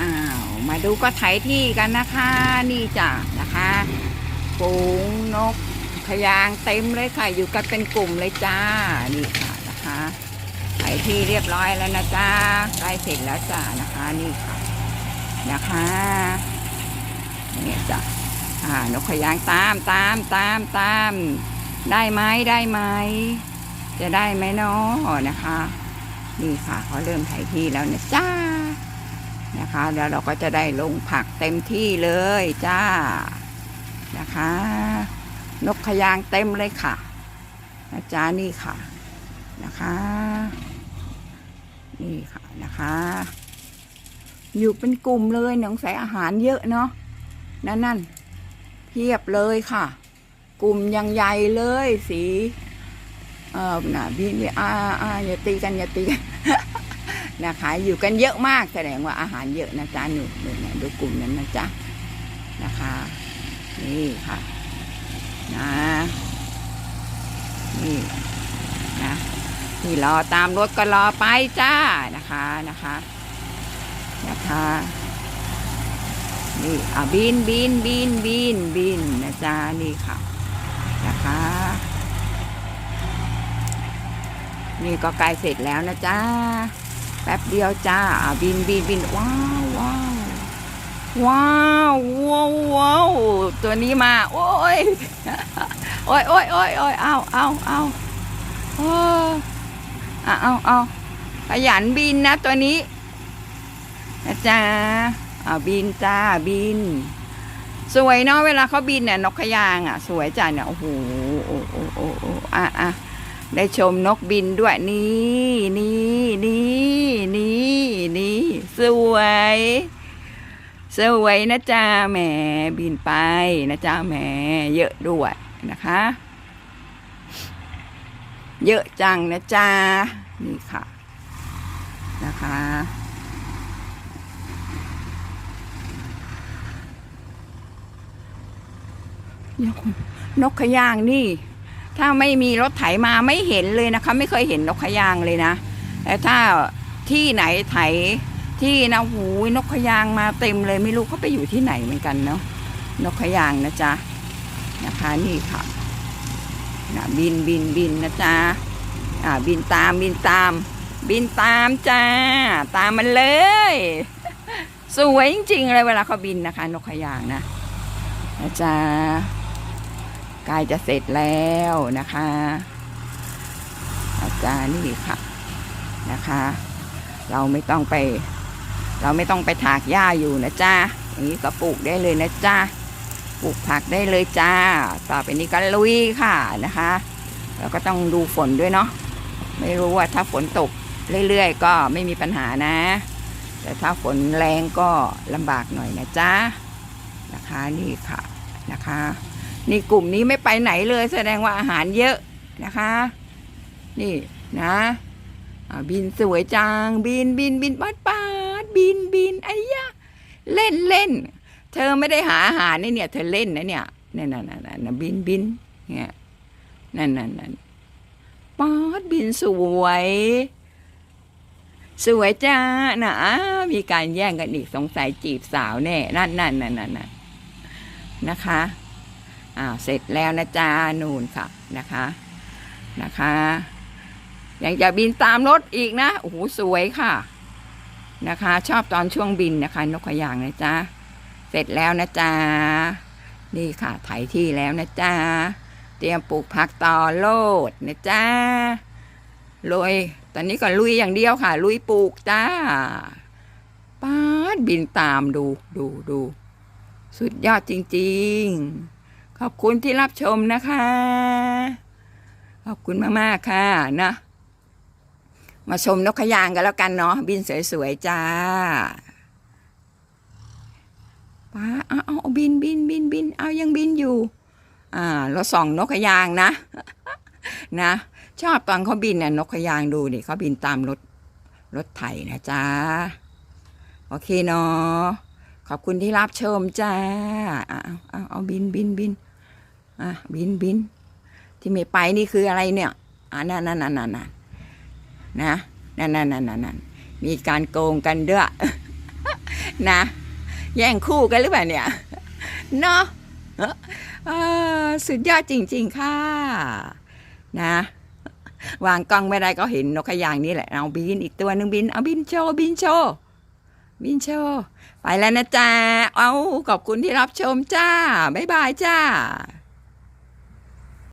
อ้าวมาดูก็ไถที่กันนะคะนี่จ้ะนะคะฝูงนกขยางเต็มเลยค่ะ อยู่กันเป็นกลุ่มเลยจ้านี่ค่ะนะคะไถที่เรียบร้อยแล้วนะจ้าใกล้เสร็จแล้วจ้านะคะนี่ค่ะนะคะนี่จ้ะอ่านกขยางตามตามตามตามได้ไหมได้ไหมจะได้ไหมเนาะนะคะ นี่ค่ะเขาเริ่มไถที่แล้วนะจ้า นะคะ แล้วเราก็จะได้ลงผักเต็มที่เลยจ้านะคะ นกขยางเต็มเลยค่ะนะจ๊ะนี่ค่ะนะคะ นี่ค่ะนะคะ อยู่เป็นกลุ่มเลยหนังใส่อาหารเยอะเนาะนั่นนั่นเพียบเลยค่ะ กลุ่มยังใหญ่เลยสีเออหน่ะพี่พี่อ่าอ่าอย่าตีกันอย่าตีกัน นะคะ อยู่กันเยอะมากแสดงว่าอาหารเยอะนะจ๊ะหนูหนูเนี่ยดูกลุ่มนั้นนะจ๊ะนะคะนี่ค่ะนะนี่นะที่รอตามรถก็รอไปจ้านะคะนะคะนะคะนี่อะบินบินบินบินบินนะจ๊ะนี่ค่ะนะคะนี่ก็ใกล้เสร็จแล้วนะจ๊ะ แป๊บเดียวจ้าบินบินบินว้าวว้าวว้าวว้าวว้าวตัวนี้มา โอ้ยโอ้ยโอ้ยโอ้ยโอ้ยเอาเอาเอาโอ้เอาเอาเอาขยันบินนะตัวนี้นะจ๊ะอ่าบินจ้าบิน สวยเนาะเวลาเขาบินเนี่ยนกขยางอะ สวยจ้ะเนี่ยโอ้โหโอ้โอ้โอ้โอ้อะอะ ได้ชมนกบินด้วยนี่นี่นี่นี่นี่สวย สวยนะจ๊ะแหมบินไปนะจ๊ะแหมเยอะด้วยนะคะ เยอะจังนะจ๊ะนี่ค่ะนะคะนกขยางนี่ ถ้าไม่มีรถไถมาไม่เห็นเลยนะคะ ไม่เคยเห็นนกขยางเลยนะแต่ถ้าที่ไหนไถที่นะหูนกขยางมาเต็มเลยไม่รู้เขาไปอยู่ที่ไหนเหมือนกันเนาะนกขยางนะจ๊ะนะคะนี่ค่ะนะบินบินบินนะจ๊ะอ่าบินตามบินตาม บินตามจ้า ตามมันเลย สวยจริงๆเลยเวลาเขาบินนะคะ นกขยางนะนะจ๊ะ ใกล้จะเสร็จแล้วนะคะ อาจารย์นี่ค่ะนะคะ เราไม่ต้องไป เราไม่ต้องไปถากหญ้าอยู่นะจ้าอย่างนี้ก็ปลูกได้เลยนะจ้าปลูกผักได้เลยจ้า ต่อไปนี้ก็ลุยค่ะนะคะแล้วก็ต้องดูฝนด้วยเนาะไม่รู้ว่าถ้าฝนตกเรื่อยๆ ก็ไม่มีปัญหานะ แต่ถ้าฝนแรงก็ลำบากหน่อยนะจ้านะคะนี่ค่ะนะคะ นี่กลุ่มนี้ไม่ไปไหนเลย แสดงว่าอาหารเยอะนะคะ นี่นะบินสวยจัง บินบินบินปัดปัดบินบินไอ้ยะเล่นเล่น เธอไม่ได้หาอาหารนี่เนี่ย เธอเล่นนะเนี่ยนั่นนั่นนั่นบินบินเนี่ยนั่นนั่นนั่นปัดบินสวย สวยจ้านะมีการแย่งกันอีกสงสัยจีบสาวแน่ นั่นนั่นนั่นนั่นนะคะ อ่าเสร็จแล้วนะจ๊ะนูนค่ะนะคะนะคะยังจะบินตามรถอีกนะโอ้โหสวยค่ะนะคะ ชอบตอนช่วงบินนะคะ นกขยางนะจ๊ะเสร็จแล้วนะจ๊ะนี่ค่ะไถที่แล้วนะจ๊ะเตรียมปลูกผักต่อโลดนะจ๊ะลุยตอนนี้ก็ลุยอย่างเดียวค่ะ ลุยปลูกจ้าป้าดบินตามดูดูดู สุดยอดจริง ๆ ขอบคุณที่รับชมนะคะ ขอบคุณมากๆค่ะนะ มาชมนกขยางกันแล้วกันเนาะบินสวยๆจ้าป้าเอาเอาเอาบินบินบินบินเอายังบินอยู่ อ่า เราส่องนกขยางนะ นะ ชอบตอนเขาบินน่ะนกขยางดูดิเขาบินตามรถรถไถนะจ้าโอเคเนาะขอบคุณที่รับชมจ้า เอาเอาเอาเอาบินบินบิน อะบินบินที่ไม่ไปนี่คืออะไรเนี่ยอ่านั่นนั่นนั่นนั่นนะนั่นนั่นนั่นนั่นมีการโกงกันด้วยนะ แย่งคู่กันหรือเปล่าเนี่ยเนาะเออสุดยอดจริง ๆ ค่ะ นะ วางกล้องไม่ได้ก็เห็นนกขยางนี่แหละ เอาบินอีกตัวหนึ่งบิน เอาบินโชว์บินโชว์บินโชว์ไปแล้วนะจ๊ะ เอาขอบคุณที่รับชมจ้า บ๊ายบายจ้า